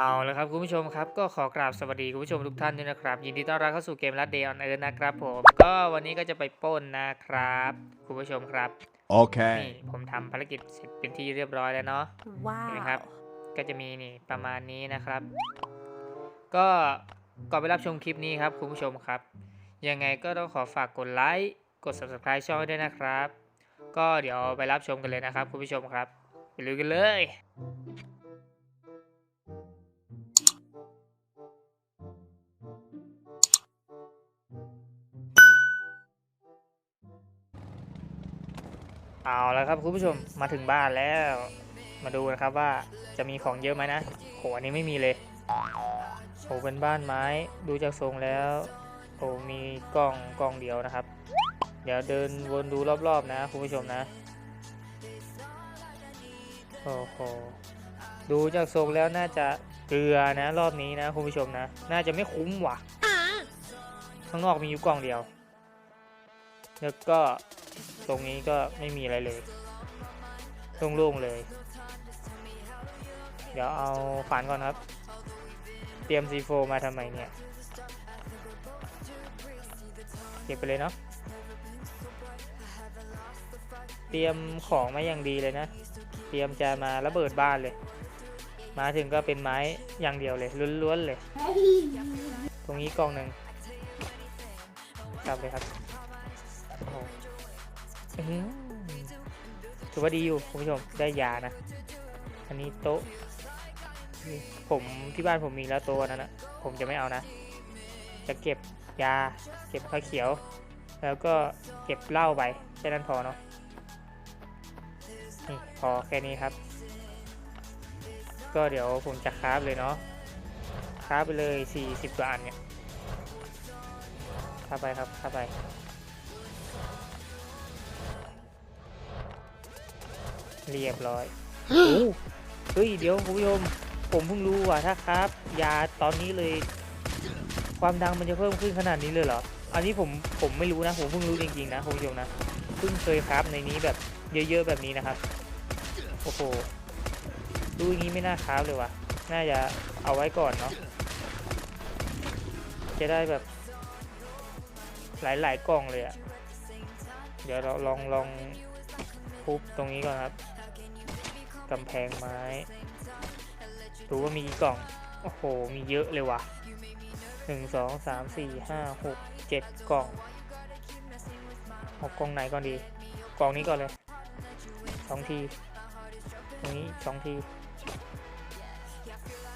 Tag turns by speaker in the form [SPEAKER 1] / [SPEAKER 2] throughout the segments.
[SPEAKER 1] เอาละครับคุณผู้ชมครับก็ขอกราบสวัสดีคุณผู้ชมทุกท่านด้วยนะครับ ยินดีต้อนรับเข้าสู่เกมรัดเดย์ออนเอิร์นะครับผมก็วันนี้ก็จะไปปล้นนะครับ คุณผู้ชมครับนี่
[SPEAKER 2] Okay.
[SPEAKER 1] ผมทำภารกิจเสร็จเป็นที่เรียบร้อยแล้วเนาะ
[SPEAKER 3] ว้า
[SPEAKER 1] เห็นไหม
[SPEAKER 3] ว
[SPEAKER 1] ครับก็จะมีนี่ประมาณนี้นะครับ ก็ก่อนไปรับชมคลิปนี้ครับคุณผู้ชมครับ ยังไงก็ต้องขอฝากกดไลค์กด subscribe ช่องด้วยนะครับ ก็เดี๋ยวไปรับชมกันเลยนะครับ คุณผู้ชมครับไปลุยกันเลย เอาแล้วครับคุณผู้ชมมาถึงบ้านแล้ว มาดูนะครับว่าจะมีของเยอะไหมนะโหอันนี้ไม่มีเลยโหเป็นบ้านไม้ดูจากทรงแล้วโหมีกล้องกล้องเดียวนะครับ เดี๋ยวเดินวนดูรอบๆนะคุณผู้ชมนะโอ้โหดูจากทรงแล้วน่าจะเกลือนะ รอบนี้นะคุณผู้ชมนะ น่าจะไม่คุ้มว่ะข้างนอกมีอยู่กล่องเดียว แล้วก็ ตรงนี้ก็ไม่มีอะไรเลยโล่งๆเลย เดี๋ยวเอาขวานก่อนครับ เตรียม C4 มาทำไมเนี่ย เก็บไปเลยเนาะ เตรียมของมาอย่างดีเลยนะ เตรียมจะมาระเบิดบ้านเลย มาถึงก็เป็นไม้อย่างเดียวเลยล้วนๆเลย ตรงนี้กองหนึ่งกลับเลยครับ ถือว่าดีอยู่คุณผู้ชมได้ยานะ อันนี้โต๊ะ ผมที่บ้านผมมีแล้วโต๊ะอันนั้นนะผมจะไม่เอานะ จะเก็บยา เก็บผ้าเขียว แล้วก็เก็บเหล้าไปแค่นั้นพอเนาะนี่พอแค่นี้ครับ ก็เดี๋ยวผมจะคราฟเลยเนาะคราฟไปเลย40กว่าอันเนี่ยคราฟไปครับคราฟไป เรียบร้อยโอ้เฮ้ยเดี๋ยวคุณผู้ชมผมเพิ่งรู้ว่าถ้าครับยาตอนนี้เลย ความดังมันจะเพิ่มขึ้นขนาดนี้เลยเหรอ อันนี้ผมผมไม่รู้นะ ผมเพิ่งรู้จริงๆนะคุณผู้ชมนะเพิ่งเคยครับในนี้แบบเยอะๆแบบนี้นะครับโอ้โหดูอย่างนี้ไม่น่าครับเลยว่ะน่าจะเอาไว้ก่อนเนาะจะได้แบบ หลายๆกล่องเลยอะเดี๋ยวเราลองลองทุบตรงนี้ก่อนครับ กำแพงไม้ ดูว่ามีกี่กล่อง โอ้โห มีเยอะเลยว่ะหนึ่งสองสามสี่ห้าหกเจ็ดกล่องเอากล่องไหนก่อนดี กล่องนี้ก่อนเลยสองทีตรงนี้สองที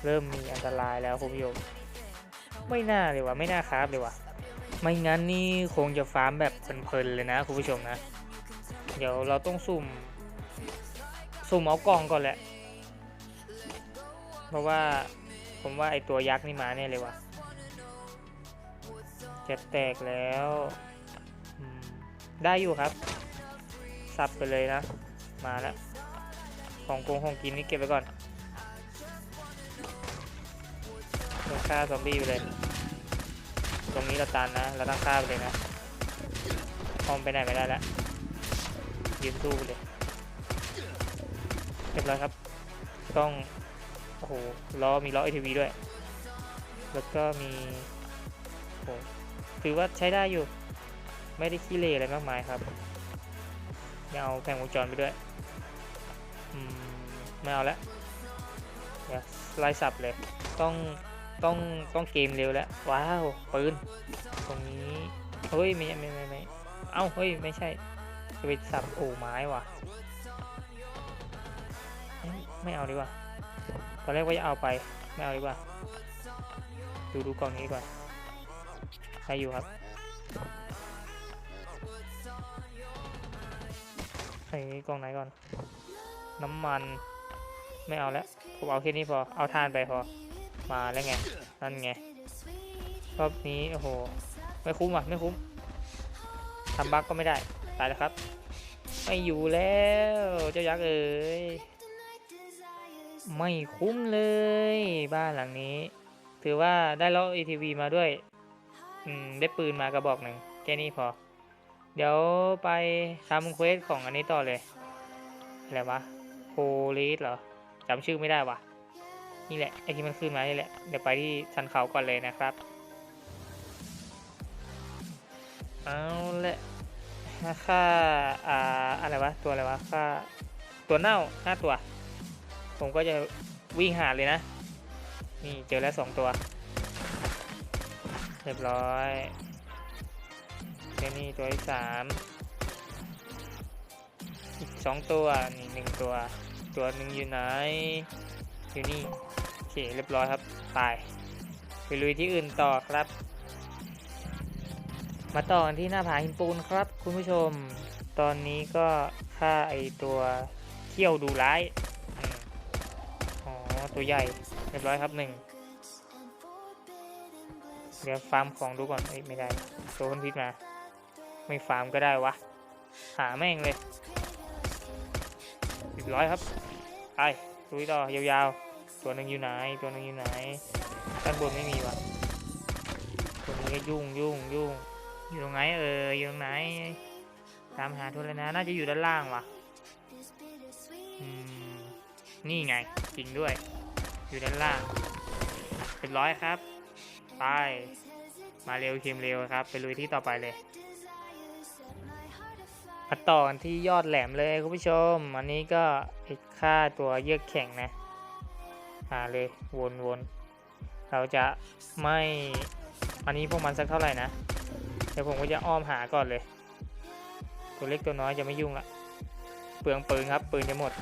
[SPEAKER 1] เริ่มมีอันตรายแล้วคุณผู้ชมไม่น่าเลยว่ะไม่น่าคราบเลยว่ะไม่งั้นนี่คงจะฟาร์มแบบเพลินๆเลยนะคุณผู้ชมนะ เดี๋ยวเราต้องสุ่ม สุ่มเอากล่องก่อนแหละ เพราะว่าผมว่าไอตัวยักษ์นี่มาแน่เลยว่ะจะแตกแล้ว ได้อยู่ครับ สับไปเลยนะ มาแล้ว ของกงของกินนี่เก็บไว้ก่อนเดี๋ยวฆ่าซอมบี้ไปเลย ตรงนี้เราตันนะ เราต้องฆ่าไปเลยนะออมไปไหนไม่ได้แล้วยืนสู้ไปเลย เรียบร้อยครับ ต้อง โอ้โห ล้อมีล้อ ATV ด้วย แล้วก็มี โอ้โหถือว่าใช้ได้อยู่ ไม่ได้ขี้เละอะไรมากมายครับไม่เอาแผงวงจรไปด้วย อืม ไม่เอาละเดี๋ยวไล่สับเลย ต้องต้องต้องเกมเร็วแล้ว ว้าวปืนตรงนี้ เฮ้ย ไม่ไม่ไม่ไม่เอ้า เฮ้ย ไม่ใช่จะไปสับโอ้ไม้ว่ะ ไม่เอาดีกว่า ตอนแรกว่าจะเอาไป ไม่เอาดีกว่า ดูดูกล่องนี้ดีกว่าใครอยู่ครับไอ้กล่องไหนก่อน น้ำมัน ไม่เอาแล้วผมเอาแค่นี้พอ เอาทานไปพอ มาแล้วไง นั่นไง รอบนี้โอ้โห ไม่คุ้มอะ ไม่คุ้มทำบั๊กก็ไม่ได้ ตายแล้วครับ ไม่อยู่แล้ว เจ้ายักษ์เอ๋ย ไม่คุ้มเลยบ้านหลังนี้ ถือว่าได้ล้อ ATV มาด้วย อืม ได้ปืนมากระบอกหนึ่งแค่นี้พอ เดี๋ยวไปทำเควสของอันนี้ต่อเลย อะไรวะโพลีสเหรอจำชื่อไม่ได้วะนี่แหละ ไอที่มันขึ้นมานี่แหละ เดี๋ยวไปที่ชันเขาก่อนเลยนะครับ เอาละค่า อ่า อะไรวะ ตัวอะไรวะ ค่า ตัวเน่าห้าตัว ผมก็จะวิ่งหาเลยนะ นี่เจอแล้วสองตัว เรียบร้อยเจนี่ตัวที่สามอีกสองตัว นี่หนึ่งตัว ตัวหนึ่งอยู่ไหน อยู่นี่ โอเค เรียบร้อยครับไปไปลุยที่อื่นต่อครับ มาต่อกันที่หน้าผาหินปูนครับ คุณผู้ชม ตอนนี้ก็ฆ่าไอตัวเขี้ยวดูร้าย ตัวใหญ่เรียบร้อยครับหนึ่งเดี๋ยวฟาร์มของดูก่อนเอ้ยไม่ได้โซนพิษมา ไม่ฟาร์มก็ได้วะ หาแม่งเลยเรียบร้อยครับไปลุยต่อยาวๆ ตัวหนึ่งอยู่ไหน ตัวหนึ่งอยู่ไหนด้านบนไม่มีวะตัวนี้ก็ยุ่งยุ่งยุ่งอยู่ตรงไหนเอออยู่ตรงไหน ตามหาทุนแล้วนะ น่าจะอยู่ด้านล่างวะนี่ไงจริงด้วย อยู่ด้านล่างเรียบร้อยครับ ไป มาเร็วเค็มเร็วครับ ไปลุยที่ต่อไปเลยมาต่อกันที่ยอดแหลมเลยคุณผู้ชม อันนี้ก็ค่าตัวเยือกแข็งนะหาเลยวนวนเราจะไม่ อันนี้พวกมันสักเท่าไหร่นะ เดี๋ยวผมก็จะอ้อมหาก่อนเลย ตัวเล็กตัวน้อยจะไม่ยุ่งละ เปลืองปืนครับ ปืนจะหมด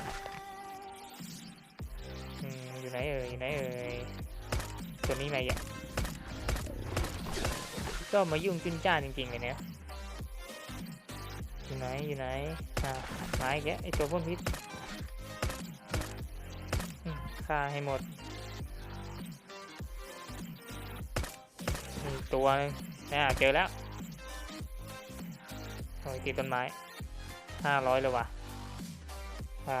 [SPEAKER 1] อยู่ไหนเอ่ยอยู่ไหนเอ่ยตัวนี้ไหนอะก็มายุ่งจุนจ้าจริงๆเลยเนี่ยอยู่ไหนอยู่ไหนอ่าหายแกไอตัวพ่นพิษฆ่าให้หมดตัวนึงอ่าเจอแล้วโอ้ยติดต้นไม้ห้าร้อยเลยว่ะอ่า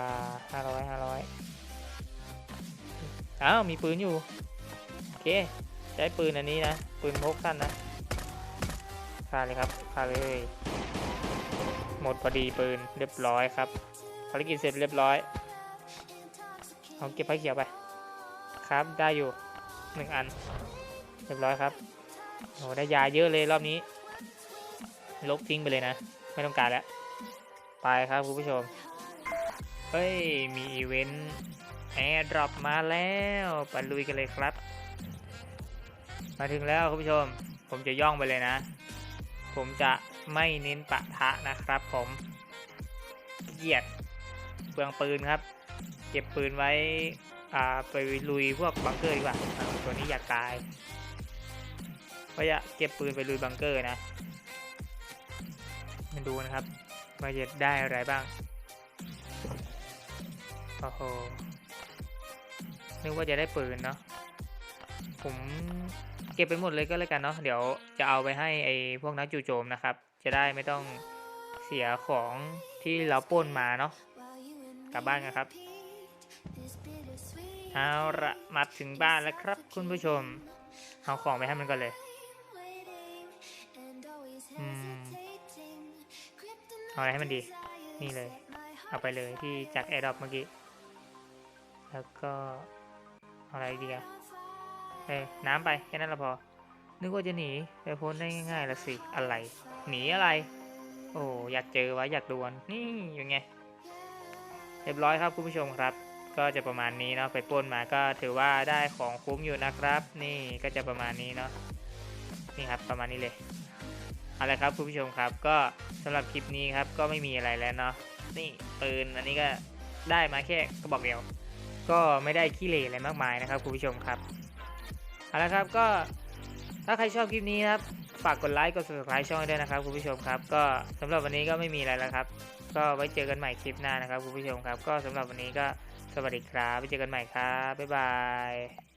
[SPEAKER 1] ห้าร้อยห้าร้อย อ้าวมีปืนอยู่ โอเค ใช้ปืนอันนี้นะ ปืนพกสั้นนะฆ่าเลยครับฆ่าเลย หมดพอดีปืนเรียบร้อยครับภารกิจเสร็จเรียบร้อยเอาเก็บไฟเขียวไป ครับได้อยู่หนึ่งอัน เรียบร้อยครับโอ้ได้ยาเยอะเลยรอบนี้ ลบทิ้งไปเลยนะ ไม่ต้องการแล้ว ไปครับคุณผู้ชม เฮ้ย มีอีเวนต์ แอร์ดรอปมาแล้วไปลุยกันเลยครับ มาถึงแล้วคุณผู้ชม ผมจะย่องไปเลยนะ ผมจะไม่เน้นปะทะนะครับผมเกลียดเปลืองปืนครับ เก็บปืนไว้อ่าไปลุยพวกบังเกอร์ดีกว่าอ่าตัวนี้อยากตายก็จะเก็บปืนไปลุยบังเกอร์นะมาดูนะครับว่าจะได้อะไรบ้าง โอ้โห นึกว่าจะได้ปืนเนาะผมเก็บไปหมดเลยก็แล้วกันเนาะเดี๋ยวจะเอาไปให้ไอ้พวกนักจู่โจมนะครับ จะได้ไม่ต้องเสียของที่เราปล้นมาเนาะกลับบ้านกันครับเอาละมาถึงบ้านแล้วครับ คุณผู้ชมเอาของไปให้มันก่อนเลยอเอาอะไรให้มันดี นี่เลย เอาไปเลยที่จากแอร์ดรอปเมื่อกี้ แล้วก็ อะไรดีอะเอ้ยน้ำไปแค่นั้นละพอ นึกว่าจะหนีไปพ้นได้ง่ายๆละสิ อะไร หนีอะไร โอ้อยากเจอวะอยากดวลนี่ยังไง เรียบร้อยครับคุณผู้ชมครับ ก็จะประมาณนี้เนาะไปป้นมาก็ถือว่าได้ของคุ้มอยู่นะครับ นี่ก็จะประมาณนี้เนาะนี่ครับประมาณนี้เลยเอาละครับคุณผู้ชมครับก็สำหรับคลิปนี้ครับก็ไม่มีอะไรแล้วเนาะนี่ปืนอันนี้ก็ได้มาแค่กระบอกเดียว ก็ไม่ได้ขี้เหร่อะไรมากมายนะครับคุณผู้ชมครับเอาละครับก็ถ้าใครชอบคลิปนี้ครับฝากกดไลค์กด subscribe ช่องด้วยนะครับคุณผู้ชมครับ ก็สำหรับวันนี้ก็ไม่มีอะไรแล้วครับ ก็ไว้เจอกันใหม่คลิปหน้านะครับคุณผู้ชมครับ ก็สำหรับวันนี้ก็สวัสดีครับไว้เจอกันใหม่ครับบ๊ายบาย